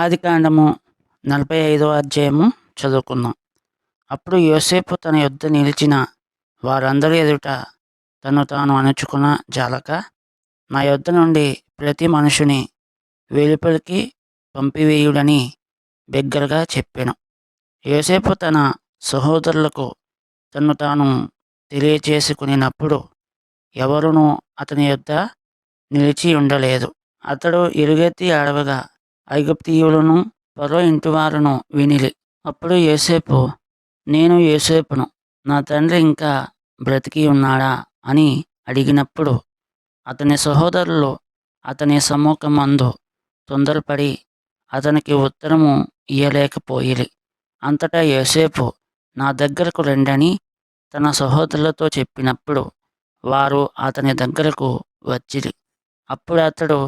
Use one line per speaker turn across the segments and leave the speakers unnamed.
ఆది కాండము నలభై ఐదవ అధ్యాయము చదువుకుందాం. అప్పుడు యోసేపు తన యుద్ధ నిలిచిన వారందరి ఎదుట తను తాను అణుచుకున్న జాలక నా యొద్ద నుండి ప్రతి మనుషుని వెలుపలికి పంపివేయుడని బిగ్గరగా చెప్పాను. యోసేపు తన సహోదరులకు తను తాను తెలియచేసుకునినప్పుడు ఎవరునూ అతని యొద్ద నిలిచి ఉండలేదు. అతడు ఇరుగెత్తి అడవగా ఐగుప్తీయులను పరో ఇంటివారును వినిలి. అప్పుడు యోసేపు నేను యోసేపును నా తండ్రి ఇంకా బ్రతికి ఉన్నాడా? అని అడిగినప్పుడు అతని సహోదరులు అతని సమ్ముఖమందు తొందరపడి అతనికి ఉత్తరము ఇయ్యలేకపోయిలి అంతటా యోసేపు నా దగ్గరకు రండని తన సహోదరులతో చెప్పినప్పుడు వారు అతని దగ్గరకు వచ్చిరి. అప్పుడు అతడు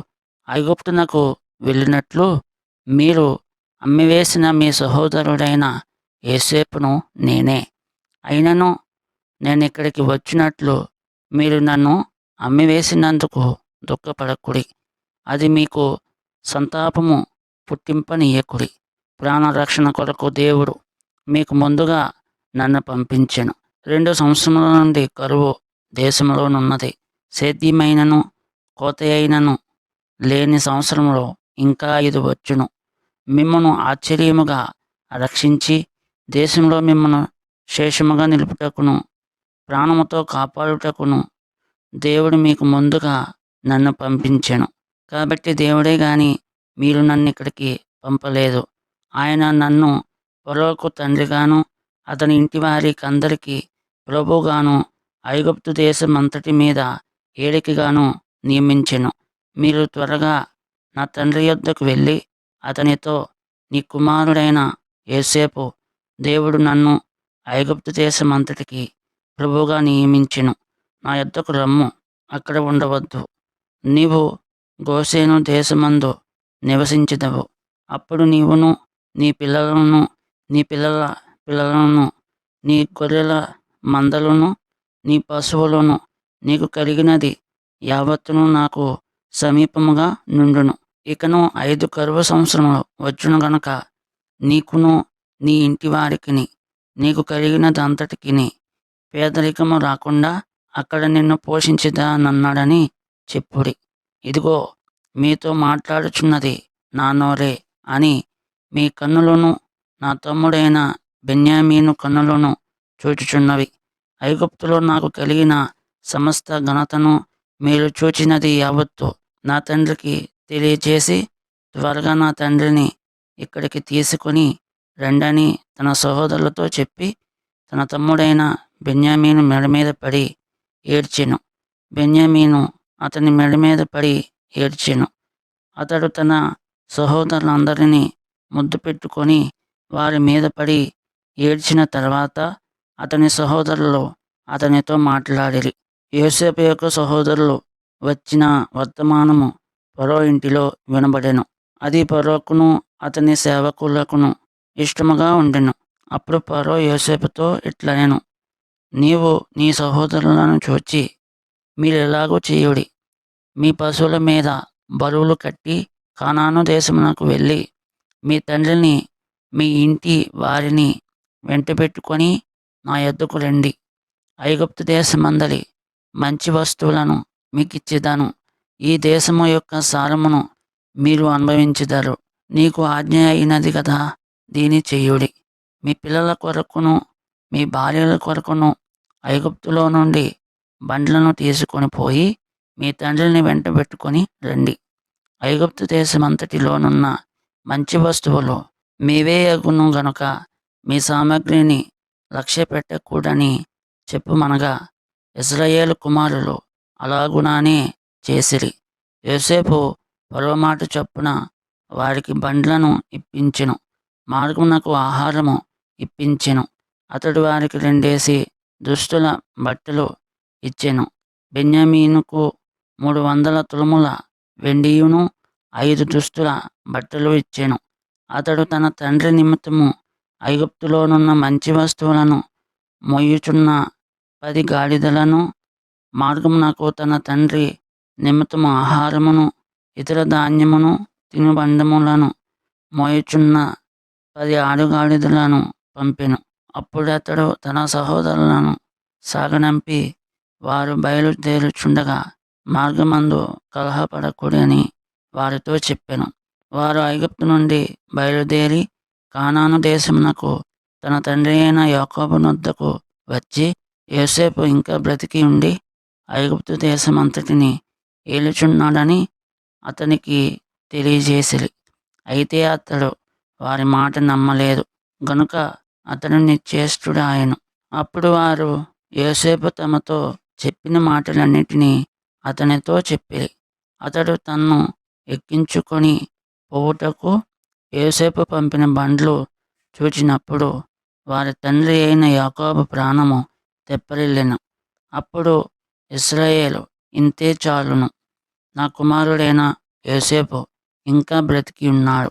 ఐగుప్తునకు వెళ్ళినట్లు మీరు అమ్మివేసిన మీ సహోదరుడైన ఏసేపును నేనే. అయినను నేను ఇక్కడికి వచ్చినట్లు మీరు నన్ను అమ్మివేసినందుకు దుఃఖపడకుడి. అది మీకు సంతాపము పుట్టింపనీయకుడి. ప్రాణరక్షణ కొరకు దేవుడు మీకు ముందుగా నన్ను పంపించాను. రెండు సంవత్సరముల నుండి కరువు దేశంలోనున్నది. సేద్యమైనను కోత అయినను లేని సంవత్సరంలో ఇంకా ఇది వచ్చును. మిమ్మను ఆశ్చర్యముగా రక్షించి దేశంలో మిమ్మను శేషముగా నిలుపుటకును ప్రాణముతో కాపాడుటకును దేవుడు మీకు ముందుగా నన్ను పంపించాను. కాబట్టి దేవుడే గాని మీరు నన్ను ఇక్కడికి పంపలేదు. ఆయన నన్ను పొలకు తండ్రిగాను అతని ఇంటి వారికి అందరికీ ప్రభుగాను ఐగుప్తు దేశం అంతటి మీద ఏడికిగాను నియమించెను. మీరు త్వరగా నా తండ్రి యొద్దకు వెళ్ళి అతనితో నీ కుమారుడైన ఏసేపు దేవుడు నన్ను ఐగుప్తు దేశం అంతటికి ప్రభువుగా నియమించెను. నా యొద్దకు రమ్ము అక్కడ ఉండవద్దు. నీవు గోసేను దేశమందు నివసించదవు. అప్పుడు నీవును నీ పిల్లలను నీ పిల్లల పిల్లలను నీ గొర్రెల మందలను నీ పశువులను నీకు కలిగినది యావత్తును నాకు సమీపముగా నుండును. ఇకను ఐదు కరువు సంవత్సరములు వచ్చును గనక నీకును నీ ఇంటి వారికిని నీకు కలిగినదంతటికిని పేదరికము రాకుండా అక్కడ నిన్ను పోషించదానన్నాడని చెప్పుడి. ఇదిగో మీతో మాట్లాడుచున్నది నా నోరే అని మీ కన్నులను నా తమ్ముడైన బెన్యామీను కన్నులను చూచుచున్నవి. ఐగుప్తులో నాకు కలిగిన సమస్త ఘనతను మీరు చూచినది యావత్తు నా తండ్రికి తెలియచేసి త్వరగా నా తండ్రిని ఇక్కడికి తీసుకొని రండని తన సహోదరులతో చెప్పి తన తమ్ముడైన బెన్యామీను మెడ మీద పడి ఏడ్చెను. బెన్యామీను అతని మెడ మీద పడి ఏడ్చెను. అతడు తన సహోదరులందరినీ ముద్దు పెట్టుకొని వారి మీద పడి ఏడ్చిన తర్వాత అతని సహోదరులు అతనితో మాట్లాడిరి. యోసేపు యొక్క సహోదరులు వచ్చిన వర్తమానము పరో ఇంటిలో వినబడెను. అది పరోకును అతని సేవకులకును ఇష్టముగా ఉండెను. అప్పుడు పరో యోసేపుతో ఇట్లనెను నీవు నీ సహోదరులను చూచి మీరు ఎలాగో చేయుడి? మీ పశువుల మీద బరువులు కట్టి కానాను దేశమునకు వెళ్ళి మీ తండ్రిని మీ ఇంటి వారిని వెంటబెట్టుకొని నా ఎద్దుకు రండి. ఐగుప్తు దేశమందలి మంచి వస్తువులను మీకు ఇచ్చేదాను ఈ దేశము యొక్క సారమును మీరు అనుభవించుదారు. నీకు ఆజ్ఞ అయినది కదా దీని చెయ్యుడి మీ పిల్లల కొరకును మీ భార్యల కొరకును ఐగుప్తులో నుండి బండ్లను తీసుకొని పోయి మీ తండ్రిని వెంట పెట్టుకొని రండి. ఐగుప్తు దేశమంతటిలోనున్న మంచి వస్తువులు మీవే అగును గనుక మీ సామగ్రిని లక్ష్య పెట్టకూడని చెప్పుమనగా ఇజ్రాయేల్ కుమారులు అలాగునానే చేసిరి. యోసేపు పొలమాట చొప్పున వారికి బండ్లను ఇప్పించెను. మార్గమునకు ఆహారము ఇప్పించెను. అతడు వారికి రెండేసి దుస్తుల బట్టలు ఇచ్చెను. బెన్యామీనుకు మూడు వందల తులముల వెండియును ఐదు దుస్తుల బట్టలు ఇచ్చెను. అతడు తన తండ్రి నిమిత్తము ఐగుప్తులోనున్న మంచి వస్తువులను మొయ్యుచున్న పది గాడిదలను మార్గమునకు తన తండ్రి నిమిత్తము ఆహారమును ఇతర ధాన్యమును తినుబండములను మోయుచున్న పది ఆడుగాడిదలను పంపెను. అప్పుడు అతడు తన సహోదరులను సాగనంపి వారు బయలుదేరుచుండగా మార్గమందు కలహపడకూడని వారితో చెప్పెను. వారు ఐగుప్తు నుండి బయలుదేరి కానాను దేశమునకు తన తండ్రి అయిన యాకోబునొద్దకు వచ్చి యోసేపు ఇంకా బ్రతికి ఉండి ఐగుప్తు దేశమంతటిని ఏలుచున్నాడని అతనికి తెలియజేసిరి. అయితే అతడు వారి మాట నమ్మలేదు. గనుక అతను నిశ్చేష్టుడు అప్పుడు వారు యోసేపు తమతో చెప్పిన మాటలన్నిటినీ అతనితో చెప్పిరి. అతడు తన్ను ఎక్కించుకొని పోవుటకు యోసేపు పంపిన బండ్లు చూచినప్పుడు వారి తండ్రి అయిన యాకోబు ప్రాణము తెప్పరిల్లెను. అప్పుడు ఇస్రాయేలు ఇంతే చాలును. నా కుమారుడైన యోసేపు ఇంకా బ్రతికి ఉన్నాడు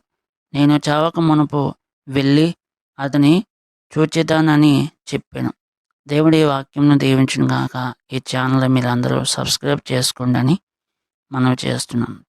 నేను చావక మునుపు వెళ్ళి అతని చూచిదానని చెప్పాను. దేవుడి వాక్యంను దీవించిన గాక ఈ ఛానల్ మీరు అందరూ సబ్స్క్రైబ్ చేసుకోండి అని మనం చేస్తున్నాం